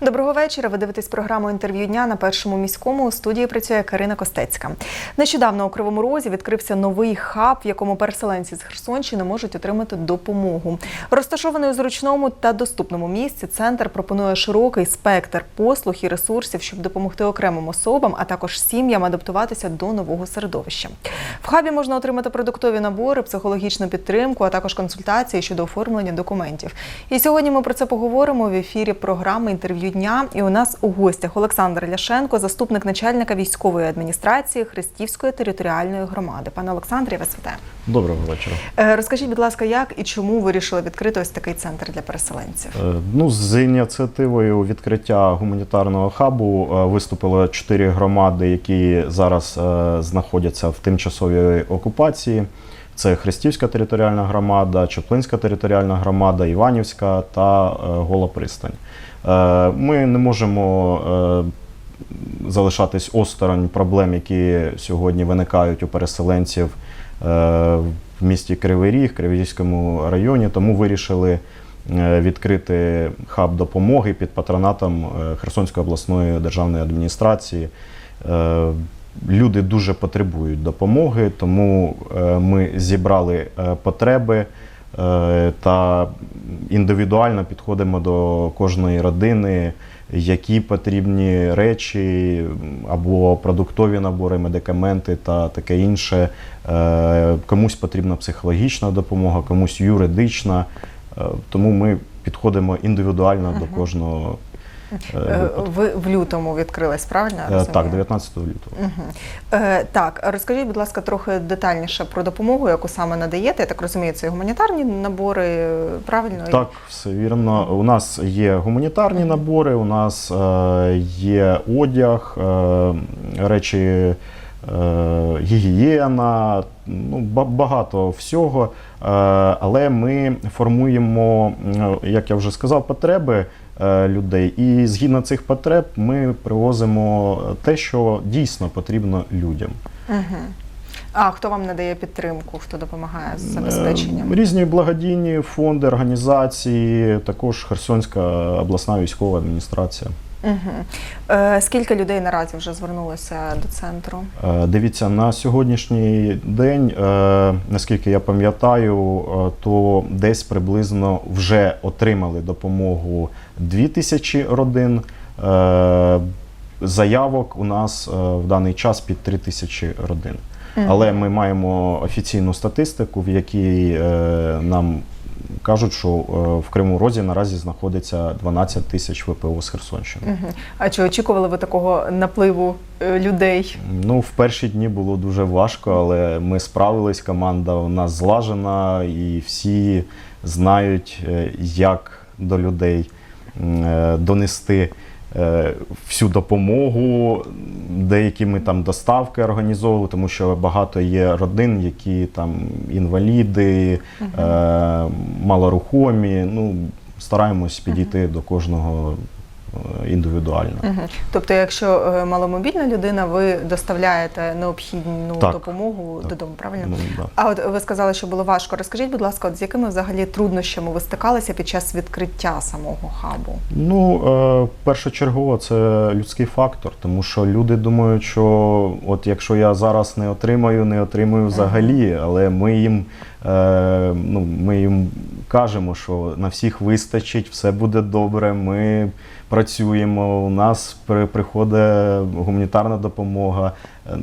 Доброго вечора. Ви дивитесь програму інтерв'ю дня на першому міському. У студії працює Карина Костецька. Нещодавно у Кривому Розі відкрився новий хаб, в якому переселенці з Херсонщини можуть отримати допомогу. Розташований у зручному та доступному місці. Центр пропонує широкий спектр послуг і ресурсів, щоб допомогти окремим особам, а також сім'ям адаптуватися до нового середовища. В хабі можна отримати продуктові набори, психологічну підтримку, а також консультації щодо оформлення документів. І сьогодні ми про це поговоримо в ефірі програми інтерв'ю дня. І у нас у гостях Олександр Ляшенко, заступник начальника військової адміністрації Христівської територіальної громади. Пане Олександре, я вас вітаю. Доброго вечора. Е, Розкажіть, будь ласка, як і чому вирішили відкрити ось такий центр для переселенців? Е, Ну, з ініціативою відкриття гуманітарного хабу е, виступили чотири громади, які зараз знаходяться в тимчасовій окупації. Це Хрестівська територіальна громада, Чоплинська територіальна громада, Іванівська та е, Гола Пристань. Е, Ми не можемо е, залишатись осторонь проблем, які сьогодні виникають у переселенців в місті Кривий Ріг, Криворізькому районі, тому вирішили відкрити хаб допомоги під патронатом Херсонської обласної державної адміністрації. Люди дуже потребують допомоги, тому е, ми зібрали е, потреби е, та індивідуально підходимо до кожної родини, які потрібні речі або продуктові набори, медикаменти та таке інше. Комусь потрібна психологічна допомога, комусь юридична. Тому ми підходимо індивідуально до кожного. Е, Е. Ви в лютому відкрились, правильно? Е, розумію? Так, 19 лютого. Е, так, розкажіть, будь ласка, трохи детальніше про допомогу, яку саме надаєте. Я так розумію, це гуманітарні набори, правильно? Так, все вірно. У нас є гуманітарні набори, у нас є одяг, речі гігієна, ну, багато всього. Але ми формуємо, як я вже сказав, потреби людей. І згідно цих потреб ми привозимо те, що дійсно потрібно людям. А хто вам надає підтримку, хто допомагає з забезпеченням? Е, Різні благодійні фонди, організації, також Херсонська обласна військова адміністрація. Е, скільки людей наразі вже звернулося до центру? Е, Дивіться, на сьогоднішній день, е, наскільки я пам'ятаю, е, то десь приблизно вже отримали допомогу 2000 родин. Е, Заявок у нас е, в даний час під 3000 родин. Але ми маємо офіційну статистику, в якій е, нам кажуть, що е, в Криму Розі наразі знаходиться 12 тисяч ВПО з Херсонщини. Угу. А чи очікували ви такого напливу е, людей? Ну, в перші дні було дуже важко, але ми справились. Команда у нас злажена, і всі знають, е, як до людей донести всю допомогу. Деякі ми там доставки організовували, тому що багато є родин, які там інваліди, е, малорухомі. Ну, стараємось підійти до кожного е, індивідуально. Мгм. Тобто, якщо е, маломобільна людина, ви доставляєте необхідну Так. допомогу Так. додому, правильно? Ну, да. А от ви сказали, що було важко. Розкажіть, будь ласка, от з якими взагалі труднощами ви стикалися під час відкриття самого хабу? Ну, е, першочергово це людський фактор, тому що люди думають, що от якщо я зараз не отримаю, не отримую взагалі, але ми їм, е, ну, ми їм кажемо, що на всіх вистачить, все буде добре. Ми працюємо, у нас при, приходить гуманітарна допомога. е,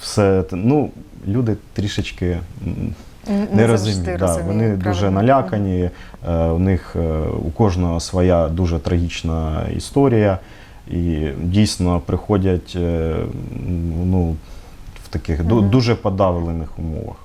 Все ну, люди трішечки. не завжди розуміють. Да, розуміють, вони дуже налякані. е, У них е, у кожного своя дуже трагічна історія, і дійсно приходять е, ну, в таких Мгм. дуже подавлених умовах.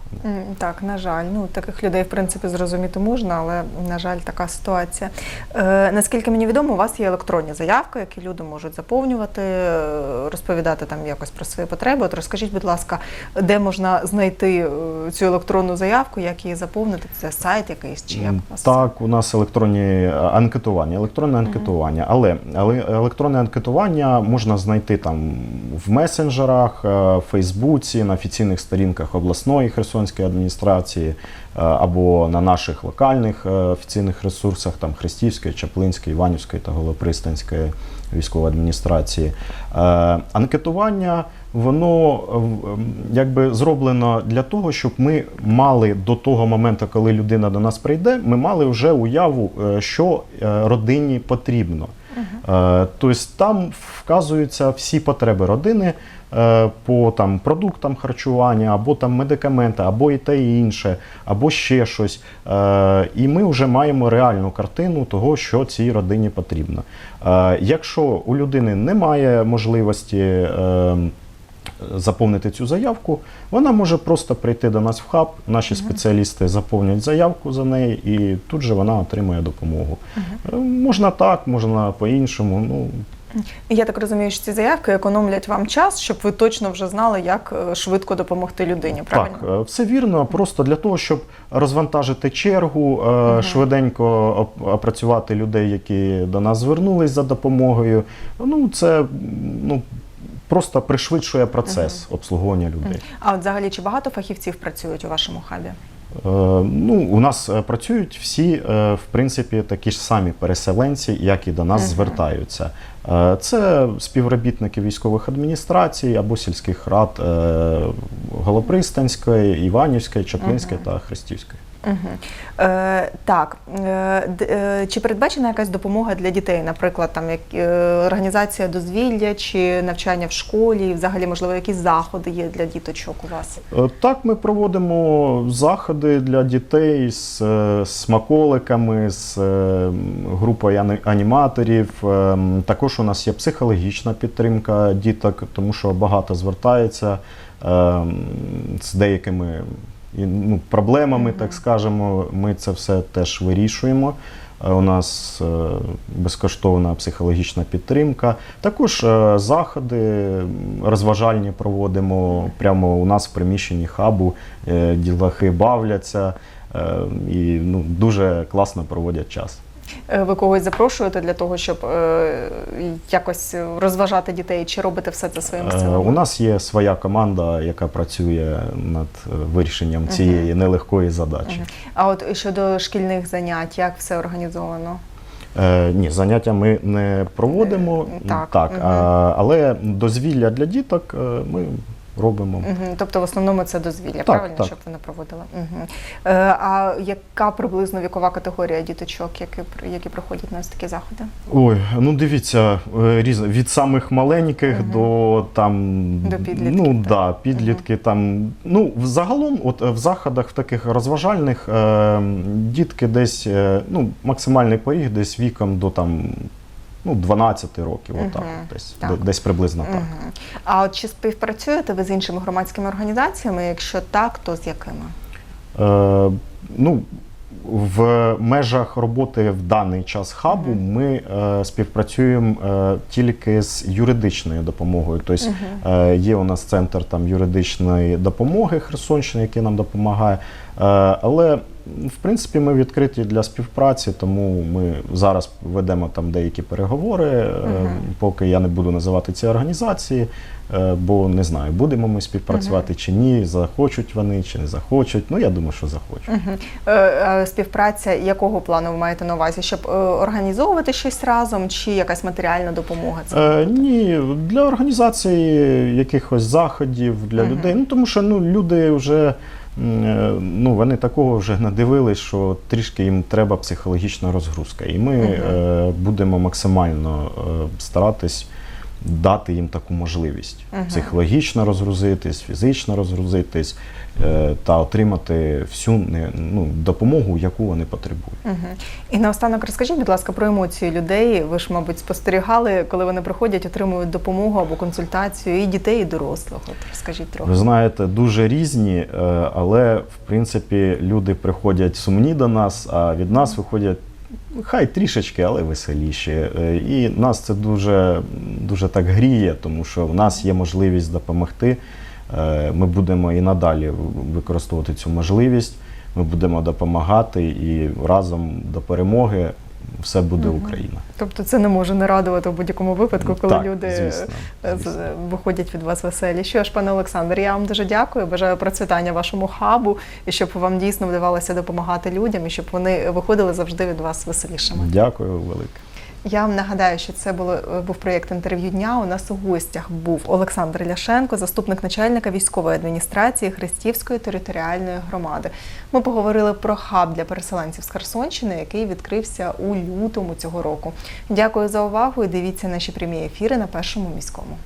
Так, на жаль, ну таких людей в принципі зрозуміти можна, але на жаль, така ситуація. Е, наскільки мені відомо, у вас є електронні заявки, які люди можуть заповнювати, е, розповідати там якось про свої потреби. От розкажіть, будь ласка, де можна знайти е, цю електронну заявку, як її заповнити? Це сайт якийсь чи як у вас? Так, у нас електронні е, анкетування, електронне анкетування, але, але електронне анкетування можна знайти там в месенджерах, в Фейсбуці, на офіційних сторінках обласної Херсонської Херсонської адміністрації е, або на наших локальних е, офіційних ресурсах, там Хрестівської, Чаплинської, Іванівської та Голопристанської військової адміністрації. Е, Анкетування воно якби зроблено для того, щоб ми мали до того моменту, коли людина до нас прийде, ми мали вже уяву, що родині потрібно. Е, Тобто там вказуються всі потреби родини е, по там, продуктам харчування, або там медикаменти, або і те і інше, або ще щось. Е, І ми вже маємо реальну картину того, що цій родині потрібно. Якщо у людини немає можливості. Заповнити цю заявку, вона може просто прийти до нас в хаб. Наші спеціалісти заповнять заявку за неї, і тут же вона отримує допомогу. Е, Можна так, можна по-іншому. Ну Я так розумію, що ці заявки економлять вам час, щоб ви точно вже знали, як е, швидко допомогти людині. Правильно? так, е, все вірно. Просто для того, щоб розвантажити чергу, е, швиденько опрацювати людей, які до нас звернулись за допомогою. Ну це ну просто пришвидшує процес обслуговування людей. А от взагалі чи багато фахівців працюють у вашому хабі? Е, Ну, у нас е, працюють всі, е, в принципі, такі ж самі переселенці, як і до нас звертаються. Е, Це співробітники військових адміністрацій або сільських рад е, Голопристанської, Іванівської, Чаплинської та Хрестівської. Угу. Е, так, е, е, чи передбачена якась допомога для дітей, наприклад, там як е, організація дозвілля чи навчання в школі, взагалі, можливо, якісь заходи є для діточок у вас? Е, Так, ми проводимо заходи для дітей з е, смаколиками, з групою аніматорів. Також у нас є психологічна підтримка діток, тому що багато звертається з деякими і, ну, проблемами, так скажемо. Ми це все теж вирішуємо. Е, У нас е, безкоштовна психологічна підтримка. Також е, заходи розважальні проводимо прямо у нас в приміщенні хабу. Ділахи бавляться і ну, дуже класно проводять час. Е, Ви когось запрошуєте для того, щоб е, якось розважати дітей, чи робите все це своїми Е, силами? У нас є своя команда, яка працює над вирішенням цієї нелегкої задачі. А от щодо шкільних занять, як все організовано? Е, ні, заняття ми не проводимо, Е, так, мгм. а, але дозвілля для діток е, ми робимо. Угу. Тобто в основному це дозвілля, Так, правильно, так. щоб ви не проводили. Угу. Е, а яка приблизно вікова категорія діточок, які, які приходять на ось такі заходи? Ой, ну дивіться, е, різно від самих маленьких до там До підлітків, Ну так. да, підлітки там. Ну взагалом, от е, в заходах в таких розважальних е, дітки десь е, ну максимальний поріг десь віком до там. Ну, 12 років, отак, Мгм, десь, так. десь приблизно так. Угу. А от чи співпрацюєте ви з іншими громадськими організаціями? Якщо так, то з якими? Е, ну, в межах роботи в даний час хабу ми е, співпрацюємо е, тільки з юридичною допомогою. Тобто е, є у нас центр там юридичної допомоги Херсонщини, який нам допомагає. Е, але в принципі ми відкриті для співпраці, тому ми зараз ведемо там деякі переговори. Мгм. Поки я не буду називати ці організації, е, бо не знаю, будемо ми співпрацювати чи ні, захочуть вони чи не захочуть. Ну я думаю, що захочуть. Е, співпраця якого плану ви маєте на увазі? Щоб організовувати щось разом, чи якась матеріальна допомога? Це ні, для організації якихось заходів для людей. Ну тому що ну люди вже ну вони такого вже надивились, що трішки їм треба психологічна розгрузка. І ми угу. е, будемо максимально е, старатись. Дати їм таку можливість Мгм. психологічно розгрузитись, фізично розгрузитись е, та отримати всю не- ну, допомогу, яку вони потребують. Угу. І наостанок розкажіть, будь ласка, про емоції людей. Ви ж, мабуть, спостерігали, коли вони приходять, отримують допомогу або консультацію і дітей, і дорослих. От розкажіть трохи. Ви знаєте, дуже різні, е, але в принципі люди приходять сумні до нас, а від нас виходять. Хай трішечки, але веселіші. Е, І нас це дуже, дуже так гріє, тому що в нас є можливість допомогти. Е, Ми будемо і надалі використовувати цю можливість. Ми будемо допомагати і разом до перемоги все буде угу. Україна. Тобто це не може не радувати в будь-якому випадку, коли Так, люди звісно, е, звісно. виходять від вас веселі. Що ж, пане Олександр, я вам дуже дякую. Бажаю процвітання вашому хабу і щоб вам дійсно вдавалося допомагати людям, і щоб вони виходили завжди від вас веселішими. Дякую велике. Я вам нагадаю, що це було е, був проєкт інтерв'ю дня. У нас у гостях був Олександр Ляшенко, заступник начальника військової адміністрації Христівської територіальної громади. Ми поговорили про хаб для переселенців з Херсонщини, який відкрився у лютому цього року. Дякую за увагу і дивіться наші прямі ефіри на першому міському.